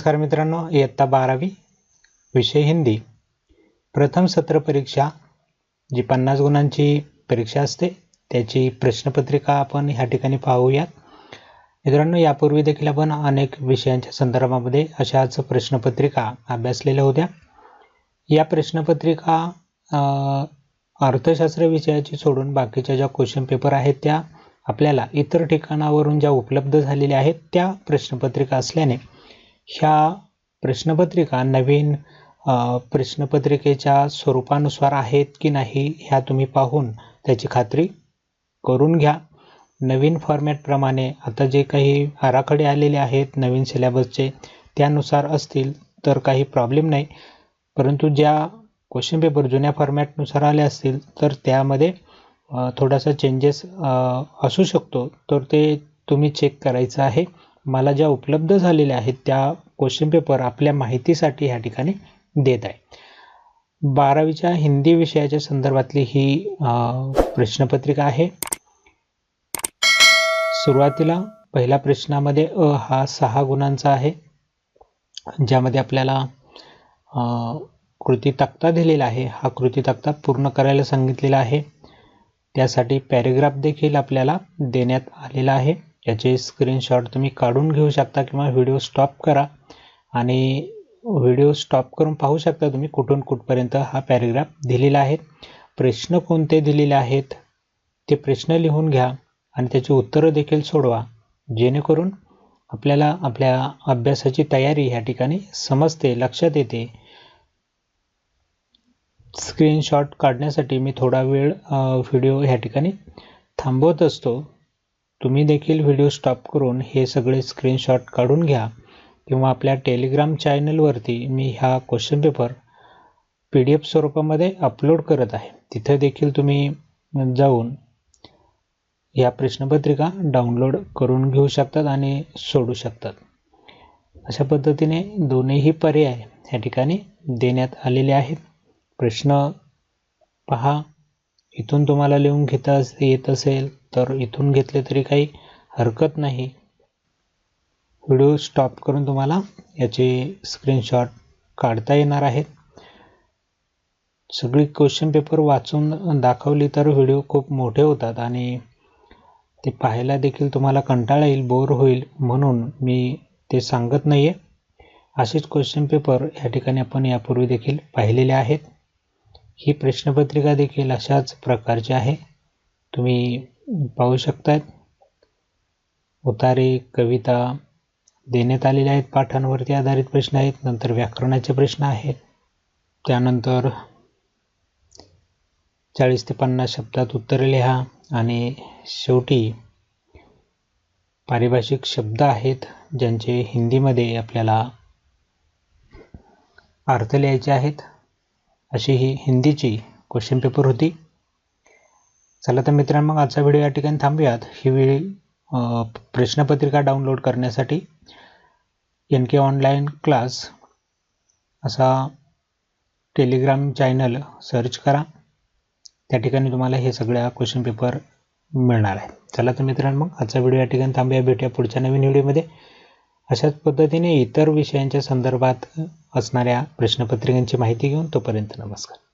नमस्कार मित्रांनो इयत्ता बारावी विषय हिंदी. प्रथम सत्र परीक्षा जी पन्नास गुणांची परीक्षा असते त्याची प्रश्नपत्रिका आपण ह्या ठिकाणी पाहूयात. मित्रांनो यापूर्वी देखील आपण अनेक विषयांच्या संदर्भामध्ये अशाच प्रश्नपत्रिका अभ्यासलेल्या होत्या. या प्रश्नपत्रिका अर्थशास्त्र विषयाची सोडून बाकीच्या ज्या क्वेश्चन पेपर आहेत त्या आपल्याला इतर ठिकाणावरून ज्या उपलब्ध झालेल्या आहेत त्या प्रश्नपत्रिका असल्याने ह्या प्रश्नपत्रिका नवीन प्रश्नपत्रिकेच्या स्वरूपानुसार आहेत की नाही ह्या तुम्ही पाहून त्याची खात्री करून घ्या. नवीन फॉर्मॅटप्रमाणे आता जे काही आराखडे आलेले आहेत नवीन सिलेबसचे त्यानुसार असतील तर काही प्रॉब्लेम नाही. परंतु ज्या क्वेश्चन पेपर जुन्या फॉर्मॅटनुसार आले असतील तर त्यामध्ये थोडासा चेंजेस असू शकतो. तर ते तुम्ही चेक करायचं आहे. मला ज्या उपलब्ध झालेल्या आहेत त्या क्वेश्चन पेपर आपल्या माहितीसाठी ह्या ठिकाणी देत आहे. बारावीच्या हिंदी विषयाच्या संदर्भातली ही प्रश्नपत्रिका आहे. सुरुवातीला पहिल्या प्रश्नामध्ये अ हा सहा गुणांचा आहे ज्यामध्ये आपल्याला कृती तक्ता दिलेला आहे. हा कृती तक्ता पूर्ण करायला सांगितलेला आहे. त्यासाठी पॅरेग्राफ देखील आपल्याला देण्यात आलेला आहे. याचे स्क्रीनशॉट तुम्ही काढून घेऊ शकता किंवा व्हिडिओ स्टॉप करा. आणि व्हिडिओ स्टॉप करून पाहू शकता तुम्ही कुठून कुठपर्यंत हा पॅरेग्राफ दिलेला आहे. प्रश्न कोणते दिलेले आहेत? ते प्रश्न लिहून घ्या आणि त्याची उत्तरं देखील सोडवा. जेणेकरून आपल्याला आपल्या अभ्यासाची तयारी ह्या ठिकाणी समजते लक्षात येते. स्क्रीनशॉट काढण्यासाठी मी थोडा वेळ व्हिडिओ ह्या ठिकाणी थांबवत असतो. तुम्ही देखील व्हिडिओ स्टॉप करून हे सगळे स्क्रीनशॉट काढून घ्या किंवा आपल्या टेलिग्राम चॅनलवरती मी ह्या question paper P D F स्वरूपामध्ये अपलोड करत आहे. तिथं देखील तुम्ही जाऊन या प्रश्नपत्रिका डाउनलोड करून घेऊ शकतात आणि सोडू शकतात. अशा पद्धतीने दोन्हीही पर्याय ह्या ठिकाणी देण्यात आलेले आहेत. प्रश्न पहा. इथून तुम्हाला लिहून घेता येत असेल. तर इथून घेतले तरी काही हरकत नाही. व्हिडिओ स्टॉप करून तुम्हाला याचे स्क्रीनशॉट काढता येणार आहेत. सगळी क्वेश्चन पेपर वाचून दाखवली तर व्हिडिओ खूप मोठे होतात आणि ते पाहायला देखील तुम्हाला कंटाळा येईल बोर होईल म्हणून मी ते सांगत नाही आहे असेच क्वेश्चन पेपर या ठिकाणी आपण यापूर्वी देखील पाहिलेले आहेत. ही प्रश्नपत्रिका देखील अशाच प्रकारची आहे. तुम्ही पाहू शकतात. उतारे कविता देण्यात आलेल्या आहेत. पाठांवरती आधारित प्रश्न आहेत. नंतर व्याकरणाचे प्रश्न आहेत. त्यानंतर चाळीस ते पन्नास शब्दात उत्तरे लिहा आणि शेवटी पारिभाषिक शब्द आहेत ज्यांचे हिंदीमध्ये आपल्याला अर्थ लिहायचे आहेत. अशी ही हिंदीची क्वेश्चन पेपर होती. चला तर मित्रांनो मग आजचा व्हिडिओ या ठिकाणी थांबूयात. ही वेळ प्रश्नपत्रिका डाउनलोड करण्यासाठी एन के ऑनलाईन क्लास असा टेलिग्राम चॅनल सर्च करा. त्या ठिकाणी तुम्हाला हे सगळ्या क्वेश्चन पेपर मिळणार आहे चला तर मित्रांनो मग आजचा व्हिडिओ या ठिकाणी थांबूया. भेटूया पुढच्या नवीन व्हिडिओमध्ये अशाच पद्धतीने इतर विषयांच्या संदर्भात असणाऱ्या प्रश्नपत्रिकांची माहिती घेऊन तोपर्यंत नमस्कार.